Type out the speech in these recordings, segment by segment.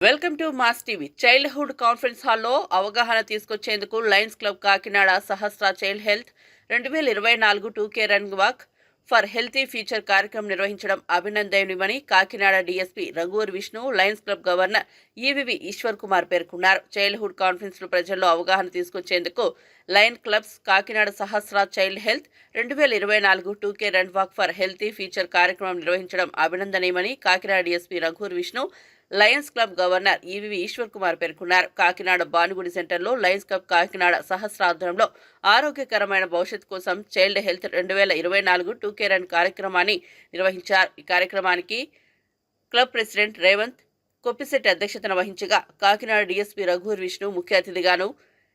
Welcome to Mass TV. Childhood conference హాల్లో అవగాహన తీసుకొచ్చేందుకు Lions Club Kakinada Sahasra child health రెండు వేల ఇరవై నాలుగు two K run walk for healthy future కార్యక్రమం నిర్వహించడం అభినందనీయమని Kakinada DSP రఘువర్ Vishnu Lions Club governor EVV Eshwar Kumar పేర్కొన్నారు. చైల్డ్హుడ్ కాన్ఫరెన్స్లు ప్రజల్లో అవగాహన తీసుకొచ్చేందుకు lion clubs Kakinada Sahasra child health రెండు వేల ఇరవై నాలుగు two K run walk for healthy future కార్యక్రమం నిర్వహించడం అభినందనీయమని Kakinada DSP రఘువర్ Vishnu Lions Club governor EV Eshwar Kumar పేర్కొన్నారు. కాకినాడ బానుగుడి సెంటర్లో లయన్స్ క్లబ్ కాకినాడ సహస్రాధ్వర్యంలో ఆరోగ్యకరమైన భవిష్యత్ కోసం చైల్డ్ హెల్త్ రెండు వేల ఇరవై నాలుగు టూ కేర్ రన్ కార్యక్రమాన్ని నిర్వహించారు. ఈ కార్యక్రమానికి క్లబ్ ప్రెసిడెంట్ రేవంత్ కొప్పిశెట్టి అధ్యక్షతన వహించగా కాకినాడ డీఎస్పీ రఘువర్ విష్ణు ముఖ్య అతిథిగాను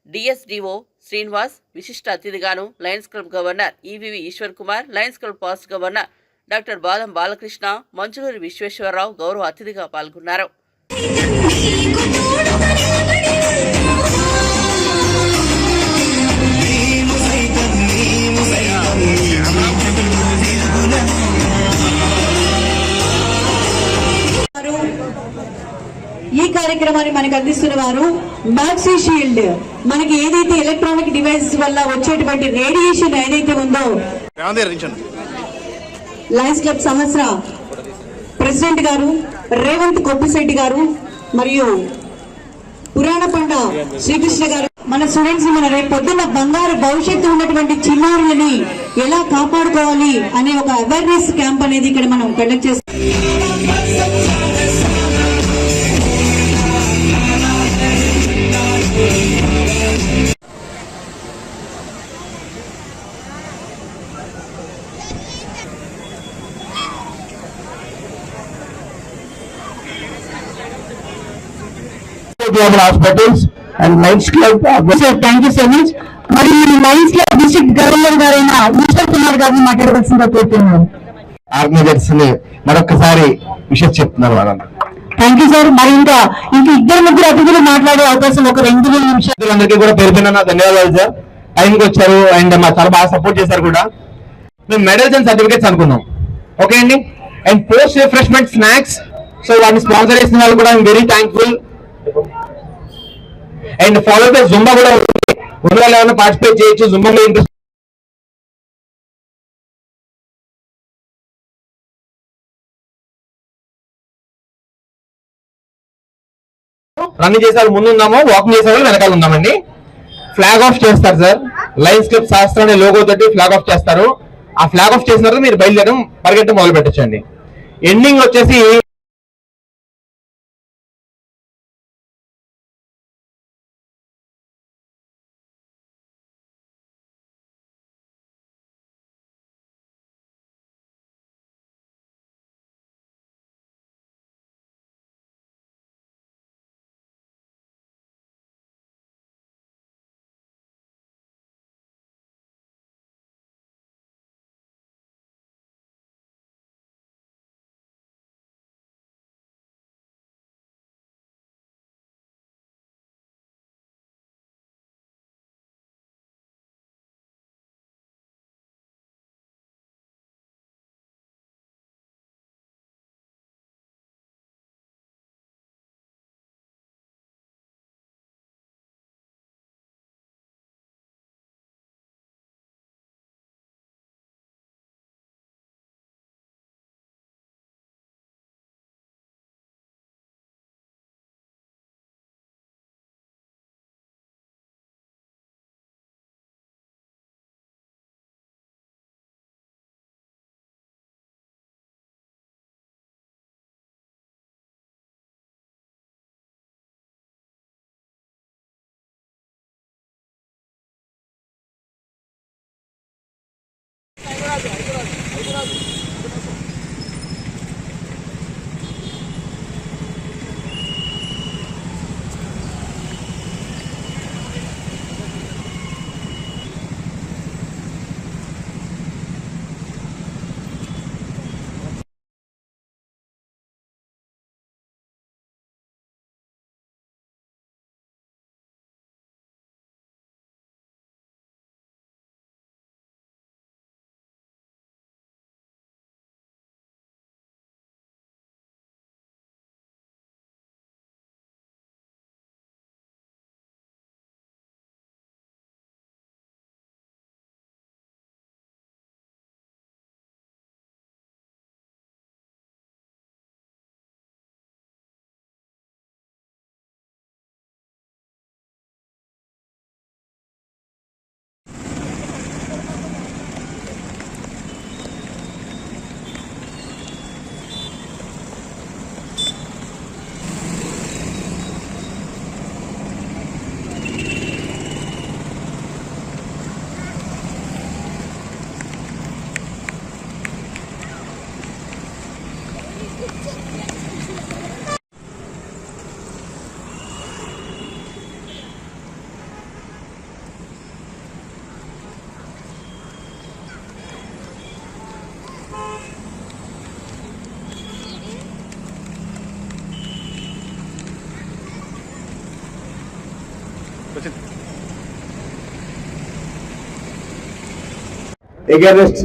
డిఎస్డిఓ శ్రీనివాస్ విశిష్ట అతిథిగాను Lions Club governor EVV Eshwar Kumar Lions Club past governor doctor Badam Balakrishna Manchuluri Visweswara Rao గౌరవ అతిథిగా పాల్గొన్నారు. ఈ కార్యక్రమాన్ని మనకు అందిస్తున్న వారు మ్యాక్సీ షీల్డ్ మనకి ఏదైతే ఎలక్ట్రానిక్ డివైసెస్ వల్ల వచ్చేటువంటి రేడియేషన్ ఏదైతే ఉందో లయన్స్ క్లబ్ సంవత్సర ప్రెసిడెంట్ గారు రేవంత్ కొప్పిశెట్టి గారు మరియు పురాణ పండ శ్రీకృష్ణ గారు. మన స్టూడెంట్స్ మన రేపు పొద్దున్న బంగారు భవిష్యత్తు ఉన్నటువంటి చిన్నారులని ఎలా కాపాడుకోవాలి అనే ఒక అవేర్నెస్ క్యాంప్ అనేది ఇక్కడ మనం కండక్ట్ చేస్తాం hospitals and Lions Club. Sir thank you so much మరి లయన్స్ క్లబ్ డిస్ట్రిక్ట్ గవర్నర్ గారైన ఈశ్వర్ కుమార్ గారిని మాట్లాడవలసిందిగా కోరుతున్నాను. ఆర్గనైజర్స్ని మరొకసారి విషయం చెప్తున్నారు వాళ్ళంతా థ్యాంక్ యూ సార్ మరి ఇంకా ఇంక ఇద్దరు ముగ్గురు అతిథులు మాట్లాడే అవకాశం ఒక రెండు మూడు నిమిషాలు. అందరికీ కూడా పేరు పైన ధన్యవాదాలు సార్ టైంకి వచ్చారు అండ్ మా చాలా బాగా సపోర్ట్ చేశారు కూడా. మేము మెడల్స్ అండ్ సర్టిఫికేట్స్ అనుకున్నాం. ఓకే అండి? And post refreshment snacks so వాటిని స్పాన్సర్ చేసిన వాళ్ళు కూడా very thankful and follow the Zumba కూడా ఉంటుంది ఉన్న ఏమైనా పార్టిసిపేట్ చేయొచ్చు. జుంబాలో ఇంట్రెస్ట్ రన్నింగ్ చేసే ముందు ఉన్నామో? వాకింగ్ చేసే వాళ్ళు వెనకాల ఉన్నామండి. ఫ్లాగ్ ఆఫ్ చేస్తారు సార్ లైన్స్ క్లబ్ శాస్త్ర అనే లోగో తోటి ఫ్లాగ్ ఆఫ్ చేస్తారు. ఆ ఫ్లాగ్ ఆఫ్ చేసిన తర్వాత మీరు బయలుదేరడం పరిగెట్టడం మొదలు పెట్టచ్చండి ఎండింగ్ వచ్చేసి Bye. Against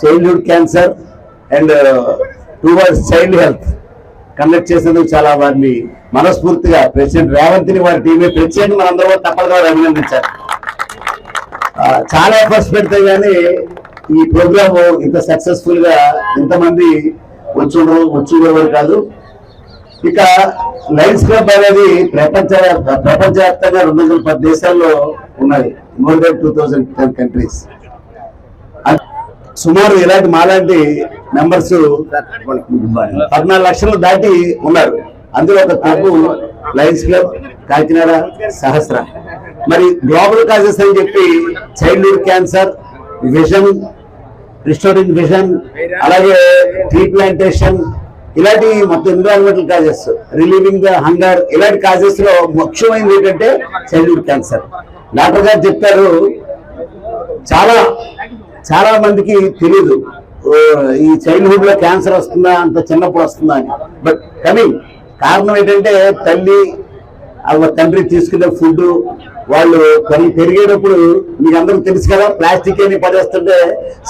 childhood cancer and towards child health conduct చేసేందుకు చాలా వారిని మనస్ఫూర్తిగా ప్రెసిడెంట్ రేవంత్ని వారి టీమే ప్రత్యేకంగా మనందరూ తప్పదుగా అభినందించారు చాలా ఎఫర్ట్స్ పెడితే గానీ ఈ ప్రోగ్రామ్ ఇంత సక్సెస్ఫుల్గా ఇంతమంది వచ్చి వచ్చుండేవారు కాదు. ఇక లైన్స్ క్లబ్ అనేది ప్రపంచ ప్రపంచవ్యాప్తంగా రెండు వందల పది దేశాల్లో ఉన్నది. More than two thousand ten countries సుమారు ఇలాంటి మాలాంటి మెంబర్స్ పద్నాలుగు లక్షలు దాటి ఉన్నారు. అందులో ఒక club Lions Club Kakinada Sahasra. మరి గ్లోబల్ కాజెస్ అని చెప్పి childhood cancer vision restoring vision అలాగే ట్రీ ప్లాంటేషన్ ఇలాంటి మొత్తం environmental causes relieving the hunger ఇలాంటి కాజెస్లో ముఖ్యమైనది ఏంటంటే చైల్డ్హుడ్ క్యాన్సర్ డాక్టర్ గారు చెప్పారు చాలా చాలా మందికి తెలియదు ఈ చైల్డ్హుడ్లో క్యాన్సర్ వస్తుందా అంత చిన్నప్పుడు వస్తుందా అని. బట్ కమింగ్ కారణం ఏంటంటే తల్లి ఆ తండ్రి తీసుకునే ఫుడ్ వాళ్ళు పని పెరిగేటప్పుడు మీకు అందరికి తెలుసు కదా ప్లాస్టిక్ అని పడేస్తుంటే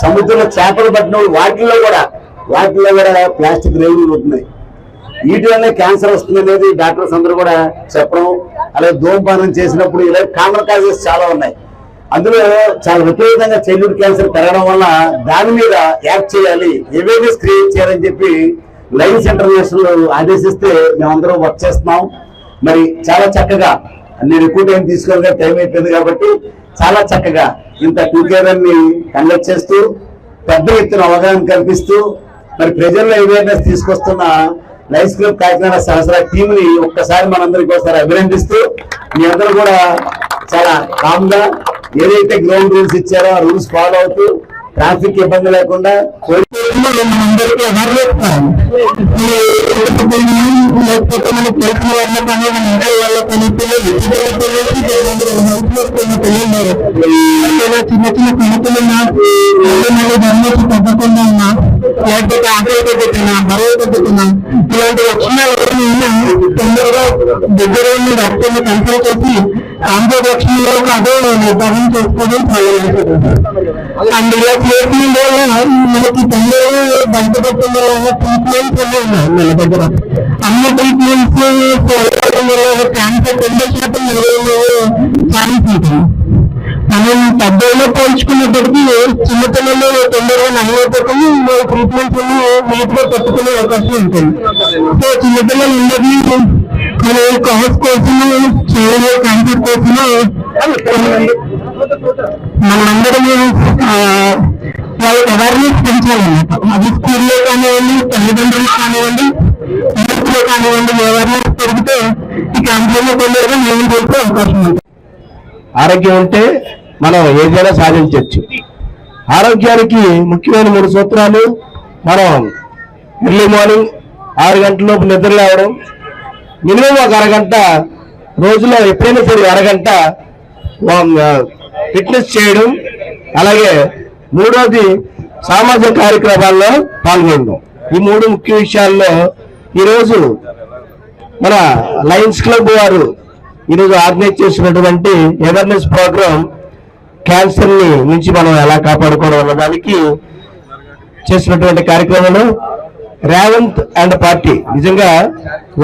సముద్రంలో చేపలు పట్టిన వాళ్ళు వాటిల్లో కూడా వాటిల్లో కూడా ప్లాస్టిక్ రేవులు ఉంటున్నాయి. వీటి వల్లే క్యాన్సర్ వస్తుంది అనేది డాక్టర్స్ అందరూ కూడా చెప్పడం. అలాగే ధూమపానం చేసినప్పుడు ఇలా కామన్ కాజెస్ చాలా ఉన్నాయి. అందులో చాలా విపరీతంగా చైల్డ్హుడ్ క్యాన్సర్ పెరగడం వల్ల దాని మీద యాక్ట్ చేయాలి అవేర్నెస్ క్రియేట్ చేయాలని చెప్పి లైన్స్ ఇంటర్నేషనల్ ఆదేశిస్తే మేమందరం వర్క్ చేస్తున్నాం. మరి చాలా చక్కగా నేను ఎక్కువ టైం తీసుకోగా టైం అయిపోయింది కాబట్టి చాలా చక్కగా ఇంత టూ ని కండక్ట్ చేస్తూ పెద్ద ఎత్తున అవగాహన కల్పిస్తూ మరి ప్రజల్లో అవేర్నెస్ తీసుకొస్తున్న లైఫ్ క్లబ్ కాకినాడ సహస్ర టీమ్ని ఒక్కసారి మనందరికీ ఒకసారి అభినందిస్తూ మీ అందరూ కూడా చాలా కామ్గా ఏదైతే గ్రౌండ్ రూల్స్ ఇచ్చారో ఆ రూల్స్ ఫాలో అవుతూ ట్రాఫిక్ ఇబ్బంది లేకుండా వాళ్ళ కానీ చిన్న చిన్న పిల్లలున్నా మళ్ళీ ధర్మకి తగ్గకుండా ఉన్నా లేకపోతే ఆకలి తగ్గుతున్నా బరువు తగ్గుతున్నా ఇలాంటి లక్షణాలు ఏమైనా తొందరగా దగ్గర ఉన్న డాక్టర్ని కన్సల్ట్ చేసి కాంపౌండ్ లక్షణంలో అదే నిర్ధారణ చేసుకోవడం చాలా అండ్ ఇలా ట్రీట్మెంట్ వల్ల మనకి తొందరగా బయటపడటం వల్ల ట్రీట్మెంట్స్ అన్నీ ఉన్నాయి మన దగ్గర. అన్ని ట్రీట్మెంట్స్ క్యాన్సర్ తొంభై శాతం ఛాన్స్ ఉంటుంది మనం పెద్దలో పోల్చుకున్నప్పటికీ చిన్నపిల్లలు తొందరగా నమ్మకపోతే ట్రీట్మెంట్స్ నీట్ నీటిలో పెట్టుకునే అవకాశం ఉంటుంది. సో చిన్నపిల్లలు అందరినీ మన కాస్ కోసము చేయలే క్యాన్సర్ కోసము మనందరము వాళ్ళకి అవేర్నెస్ పెంచాలన్నమాట. అది స్కూల్లో కానివ్వండి తల్లిదండ్రులు కానివ్వండి యూత్లో కానివ్వండి అవేర్నెస్ పెరిగితే ఈ క్యాన్సర్లో తొందరగా నేను చేసే అవకాశం ఉంటుంది. ఆరోగ్యం ఉంటే మనం ఏదైనా సాధించవచ్చు ఆరోగ్యానికి ముఖ్యమైన మూడు సూత్రాలు. మనం ఎర్లీ మార్నింగ్ ఆరు గంటలలోపు నిద్ర లేవడం మినిమం ఒక అరగంట రోజులో ఎప్పుడైనా సరే అరగంట ఫిట్నెస్ చేయడం అలాగే మూడోది సామాజిక కార్యక్రమాల్లో పాల్గొనడం. ఈ మూడు ముఖ్య విషయాల్లో ఈరోజు మన లయన్స్ క్లబ్ వారు ఈరోజు ఆర్గనైజ్ చేసినటువంటి అవేర్నెస్ ప్రోగ్రామ్ క్యాన్సర్ని నుంచి మనం ఎలా కాపాడుకోవడం అన్నదానికి చేసినటువంటి కార్యక్రమంలో రేవంత్ అండ్ పార్టీ. నిజంగా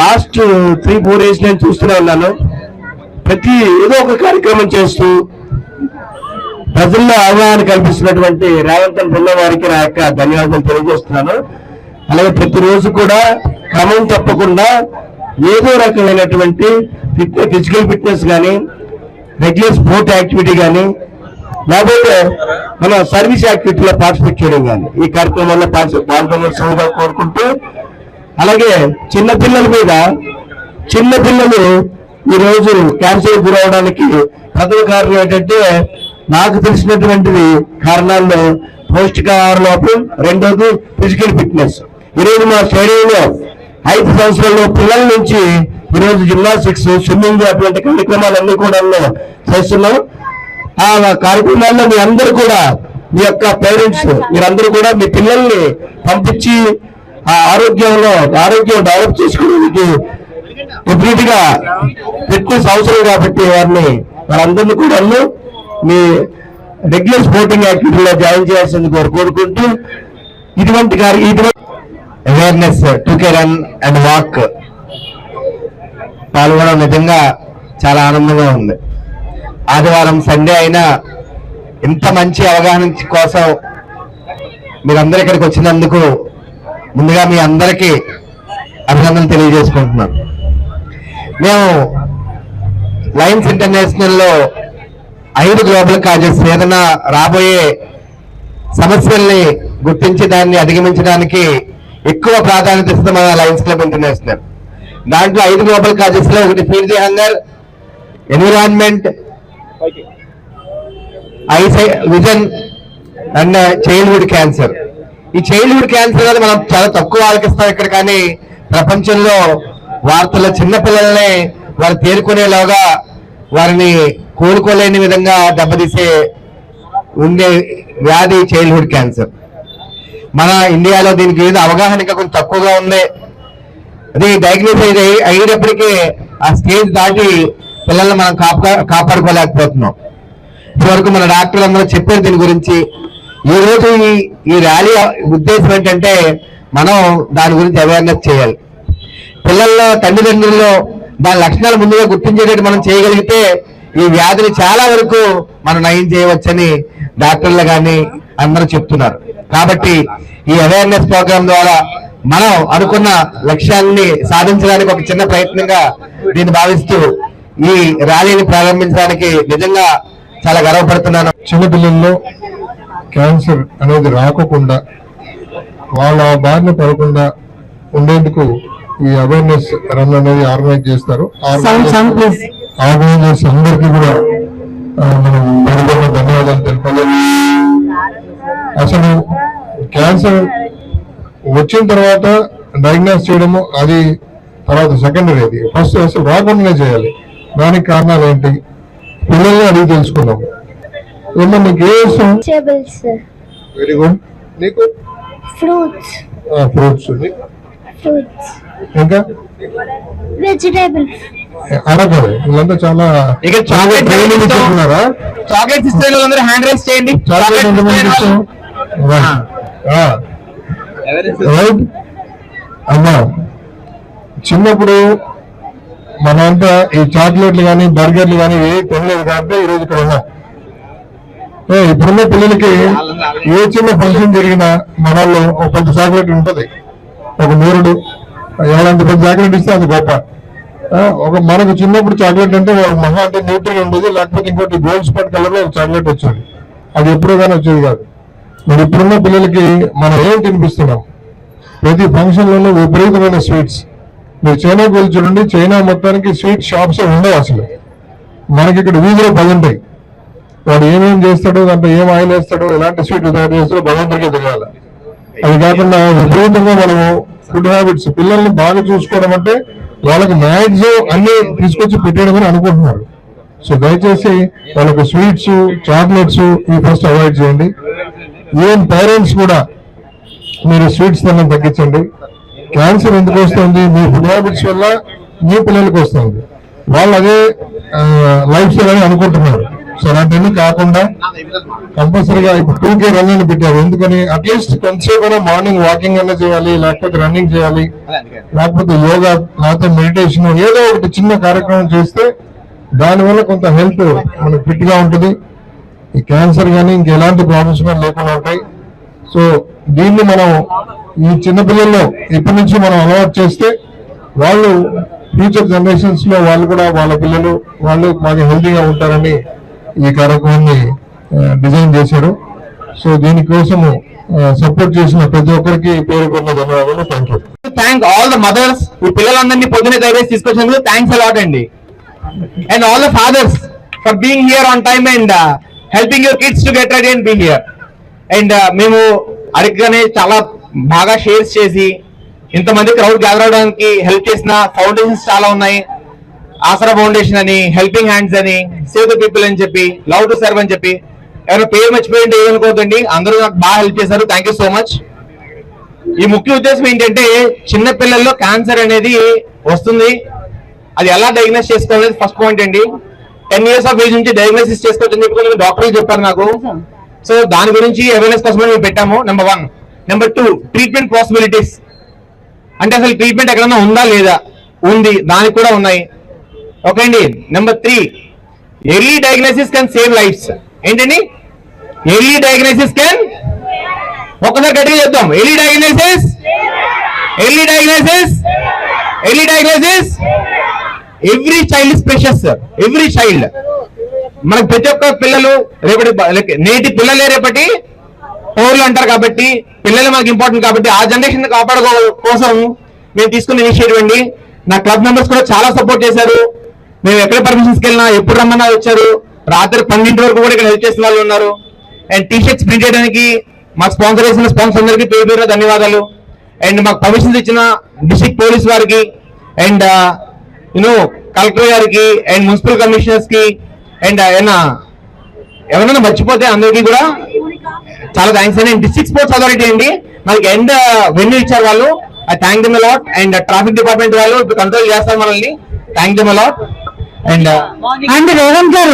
లాస్ట్ త్రీ ఫోర్ ఇయర్స్ నేను చూస్తూనే ఉన్నాను. ప్రతి ఏదో ఒక కార్యక్రమం చేస్తూ ప్రజల్లో అవగాహన కల్పిస్తున్నటువంటి రేవంత్ అండ్ బృందం వారికి నా యొక్క ధన్యవాదాలు తెలియజేస్తున్నాను. అలాగే ప్రతిరోజు కూడా క్రమం తప్పకుండా ఏదో రకమైనటువంటి ఫిజికల్ ఫిట్నెస్ కానీ రెగ్యులర్ స్పోర్ట్ యాక్టివిటీ కానీ లేకపోతే మన సర్వీస్ యాక్టివిటీలో పార్టిసిపేట్ చేయడం కానీ ఈ కార్యక్రమంలో పాల్గొనవలసిందిగా కోరుకుంటూ అలాగే చిన్నపిల్లల మీద చిన్న పిల్లలు ఈ రోజు క్యాన్సర్ గురవడానికి ప్రథమ కారణం ఏంటంటే నాకు తెలిసినటువంటి కారణాల్లో పౌష్టికాహార లోపం రెండోది ఫిజికల్ ఫిట్నెస్ ఈరోజు మా స్టేడియంలో ఐదు సంవత్సరాల్లో పిల్లల నుంచి ఈరోజు జిమ్నాస్టిక్స్ స్విమ్మింగ్ అటువంటి కార్యక్రమాలన్నీ కూడా చేస్తున్నాం. ఆ కార్యక్రమాల్లో మీ అందరూ కూడా మీ యొక్క పేరెంట్స్ మీరందరూ కూడా మీ పిల్లల్ని పంపించి ఆ ఆరోగ్యంలో ఆరోగ్యం డెవలప్ చేసుకునేందుకు డెఫినెట్గా ఫిట్నెస్ అవసరం కాబట్టి వారిని వారందరినీ కూడా మీ రెగ్యులర్ స్పోర్టింగ్ యాక్టివిటీలో జాయిన్ చేయాల్సింది కోరు కోరుకుంటూ ఇటువంటి ఇటువంటి awareness two K run and walk పాల్గొనడం నిజంగా చాలా ఆనందంగా ఉంది. ఆదివారం సండే అయినా ఇంత మంచి అవగాహన కోసం మీరందరూ ఇక్కడికి వచ్చినందుకు ముందుగా మీ అందరికీ అభినందనలు తెలియజేసుకుంటున్నాం మేము లయన్స్ ఇంటర్నేషనల్లో ఐదు గ్లోబల్ కాజెస్ ఏదైనా రాబోయే సమస్యల్ని గుర్తించి దాన్ని అధిగమించడానికి ఎక్కువ ప్రాధాన్యత ఇస్తుంది మన లయన్స్ క్లబ్ ఇంటర్నేషనల్. దాంట్లో ఐదు గ్లోబల్ కాజెస్లో ఒకటి feed the hunger environment eyesight vision and childhood cancer ఈ చైల్డ్హుడ్ క్యాన్సర్ అనేది మనం చాలా తక్కువ ఆలకిస్తాం ఇక్కడ కానీ ప్రపంచంలో వార్తల్లో చిన్నపిల్లలనే వారు తేరుకునేలాగా వారిని కోలుకోలేని విధంగా దెబ్బతీసే ఉండే వ్యాధి చైల్డ్హుడ్ క్యాన్సర్ మన ఇండియాలో దీనికి ఏదో అవగాహన ఇంకా కొంచెం తక్కువగా ఉంది. అది డయాగ్నోస్ అయ్యేటప్పటికీ ఆ స్టేజ్ దాటి పిల్లల్ని మనం కాపా కాపాడుకోలేకపోతున్నాం. ఇప్పటివరకు మన డాక్టర్లు అందరూ చెప్పారు దీని గురించి ఈ రోజు ఈ ఈ ర్యాలీ ఉద్దేశం ఏంటంటే మనం దాని గురించి అవేర్నెస్ చేయాలి. పిల్లల్లో తల్లిదండ్రుల్లో దాని లక్షణాలు ముందుగా గుర్తించేటట్టు మనం చేయగలిగితే ఈ వ్యాధిని చాలా వరకు మనం నయం చేయవచ్చని డాక్టర్లు కానీ అందరూ చెప్తున్నారు. కాబట్టి ఈ అవేర్నెస్ ప్రోగ్రామ్ ద్వారా మనం అనుకున్న లక్ష్యాన్ని సాధించడానికి ఒక చిన్న ప్రయత్నంగా దీన్ని భావిస్తూ ఈ ర్యాలీని ప్రారంభించడానికి నిజంగా చాలా గర్వపడుతున్నాను. చిన్నపిల్లల్లో క్యాన్సర్ అనేది రాకుండా వాళ్ళ బారిన పడకుండా ఉండేందుకు ఈ అవేర్నెస్ రన్ అనేది ఆర్గనైజ్ చేస్తారు. ఆర్గనైజర్స్ అందరికీ కూడా మనం ధన్యవాదాలు తెలపాలి అసలు క్యాన్సర్ వచ్చిన తర్వాత డయాగ్నోస్ చేయడము అది తర్వాత సెకండరీ అది. ఫస్ట్ అసలు రాకుండానే చేయాలి. దానికి కారణాలు ఏంటి? పిల్లల్ని అడిగి తెలుసుకుందాం. ఏమన్నా నీకు ఏ ఇష్టం వెరీ గుడ్ నీకు? Fruits, ఫ్రూట్స్ fruits, ఇంకా? Vegetables, అడగదు వీళ్ళంతా చాలా ఇక్కడ చాక్లెట్ ట్రైనింగ్ ఇస్తున్నారా చాక్లెట్ ఇస్తే వాళ్ళందరూ హ్యాండ్ రైస్ చేయండి. చాక్లెట్ ఎంతమంది ఇష్టం రైట్ అమ్మా చిన్నప్పుడు మనంతా ఈ చాక్లెట్లు కానీ బర్గర్లు కానీ ఏ తినలేదు కాబట్టి ఈ రోజు ఇక్కడ ఇప్పుడున్న పిల్లలకి ఏ చిన్న ఫంక్షన్ జరిగినా మనల్లో ఒక పెద్ద చాక్లెట్ ఉంటుంది. ఒక నూరుడు ఎలాంటి పెద్ద చాక్లెట్ ఇస్తే అది గొప్ప. ఒక మనకు చిన్నప్పుడు చాక్లెట్ అంటే ఒక మహా అంటే న్యూట్రల్ ఉండేది లేకపోతే ఇంకోటి గోల్డ్ స్పాట్ కలర్లో ఒక చాక్లెట్ వచ్చేది. అది ఎప్పుడో కానీ వచ్చేది కాదు. మరి ఇప్పుడున్న పిల్లలకి మనం ఏం తినిపిస్తున్నాం? ప్రతి ఫంక్షన్ లోనూ విపరీతమైన స్వీట్స్. మీరు చైనాకి వెళ్ళి చూడండి చైనా మొత్తానికి స్వీట్ షాప్స్ ఉండవు అసలు. మనకి ఇక్కడ వీధిలో పది ఉంటాయి. వాడు ఏమేం చేస్తాడో దాంట్లో ఏం ఆయిల్ వేస్తాడో ఎలాంటి స్వీట్ తయారు చేస్తాడో భగవంతుడికి తెలియాలి. అది కాకుండా విపరీతంగా మనము ఫుడ్ హ్యాబిట్స్ పిల్లల్ని బాగా చూసుకోవడం అంటే వాళ్ళకి మ్యాక్సిమం అన్ని తీసుకొచ్చి పెట్టేయడం అని అనుకుంటున్నారు. సో దయచేసి వాళ్ళకి స్వీట్స్ చాక్లెట్స్ ఇవి ఫస్ట్ అవాయిడ్ చేయండి. ఈవెన్ పేరెంట్స్ కూడా మీరు స్వీట్స్ తినడం తగ్గించండి. క్యాన్సర్ ఎందుకు వస్తుంది? మీ ఫుడ్ హ్యాబిట్స్ వల్ల మీ పిల్లలకి వస్తుంది. వాళ్ళు అదే లైఫ్ స్టైల్ అని అనుకుంటున్నారు. సో అలాంటివన్నీ కాకుండా కంపల్సరీగా ఇప్పుడు టూ కే రన్ అని పెట్టారు. ఎందుకని? అట్లీస్ట్ కొంతసేపు మార్నింగ్ వాకింగ్ అన్న చేయాలి లేకపోతే రన్నింగ్ చేయాలి లేకపోతే యోగా లేకపోతే మెడిటేషన్ ఏదో ఒకటి చిన్న కార్యక్రమం చేస్తే దానివల్ల కొంత హెల్త్ మనకు ఫిట్గా ఉంటుంది. ఈ క్యాన్సర్ కానీ ఇంకెలాంటి ప్రాబ్లమ్స్ కానీ లేకుండా ఉంటాయి. సో దీన్ని మనం ఈ చిన్నపిల్లల్లో ఇప్పటి నుంచి మనం అలవాటు చేస్తే వాళ్ళు ఫ్యూచర్ జనరేషన్స్లో వాళ్ళు కూడా వాళ్ళ పిల్లలు వాళ్ళు బాగా హెల్తీగా ఉంటారని ఈ కార్యక్రమాన్ని డిజైన్ చేశారు. సో దీనికోసము సపోర్ట్ చేసిన ప్రతి ఒక్కరికి పేరుకున్న ధన్యవాదాలు. Thank you thank all the mothers ఈ పిల్లలందరినీ పొద్దునే దయచేసి తీసుకొచ్చినందుకు థ్యాంక్స్ అలాట్ అండి. And all the fathers for being here on time and helping your kids to get ready and be here and మేము అడిగ్గానే చాలా బాగా షేర్స్ చేసి ఇంతమంది క్రౌడ్ గ్యాదర్ అవడానికి హెల్ప్ చేసిన ఫౌండేషన్స్ చాలా ఉన్నాయి. ఆసరా ఫౌండేషన్ అని హెల్పింగ్ హ్యాండ్స్ అని సేవ్ ద పీపుల్ అని చెప్పి లవ్ టు సర్వ్ అని చెప్పి. ఎవరైనా పేరు మర్చిపోయింటే ఏమనుకోదండి అందరూ నాకు బాగా హెల్ప్ చేశారు. థ్యాంక్ యూ సో మచ్ ఈ ముఖ్య ఉద్దేశం ఏంటంటే చిన్న పిల్లల్లో క్యాన్సర్ అనేది వస్తుంది. అది ఎలా డయాగ్నోస్ చేసుకోవాలనేది ఫస్ట్ పాయింట్ అండి. టెన్ ఇయర్స్ ఆఫ్ ఏజ్ నుంచి డయాగ్నోసిస్ చేసుకోవచ్చని చెప్పి డాక్టర్లు చెప్పారు నాకు. సో దాని గురించి అవేర్నెస్ కోసం మేము పెట్టాము. Number one number two treatment possibilities అంటే అసలు ట్రీట్మెంట్ ఎక్కడన్నా ఉందా లేదా? ఉంది. దానికి కూడా ఉన్నాయి. ఓకే అండి. Number three early diagnosis can save lives ఏంటండి? ఎర్లీ డయాగ్నోసిస్ కెన్ ఒక్కసారి గట్టిగా చెప్తాం early diagnosis early diagnosis early diagnosis every child is precious every child మనకు ప్రతి ఒక్క పిల్లలు రేపటి నేటి పిల్లలే రేపటి పౌరులు అంటారు కాబట్టి పిల్లలు మనకి ఇంపార్టెంట్ కాబట్టి ఆ జనరేషన్ కాపాడుకో కోసం మేము తీసుకున్న ఇనిషియేటివ్ అండి. నా క్లబ్ మెంబర్స్ కూడా చాలా సపోర్ట్ చేశారు. మేము ఎక్కడ పర్మిషన్స్కి వెళ్ళినా ఎప్పుడు రమ్మన్నా వచ్చారు. రాత్రి పన్నెండు వరకు కూడా ఇక్కడ హెల్ప్ చేసిన వాళ్ళు ఉన్నారు. అండ్ టీ షర్ట్స్ ప్రింట్ చేయడానికి మాకు స్పాన్సర్ చేసిన స్పాన్సర్ అందరికీ పేరు పేరు ధన్యవాదాలు. అండ్ మాకు పర్మిషన్స్ ఇచ్చిన డిస్ట్రిక్ట్ పోలీస్ వారికి అండ్ యూనో కలెక్టర్ గారికి అండ్ మున్సిపల్ కమిషనర్స్కి అండ్ uh, ఆయన ఎవరైనా మర్చిపోతే అందరికీ కూడా చాలా థ్యాంక్స్ అండి. డిస్ట్రిక్ట్ స్పోర్ట్స్ అథారిటీ అండి. మనకి ఎండ్ వెన్యూ ఇచ్చారు వాళ్ళు. I thank them a lot and traffic department వాళ్ళు కంట్రోల్ చేస్తారు మనల్ని. Thank them a lot and and Revanth గారు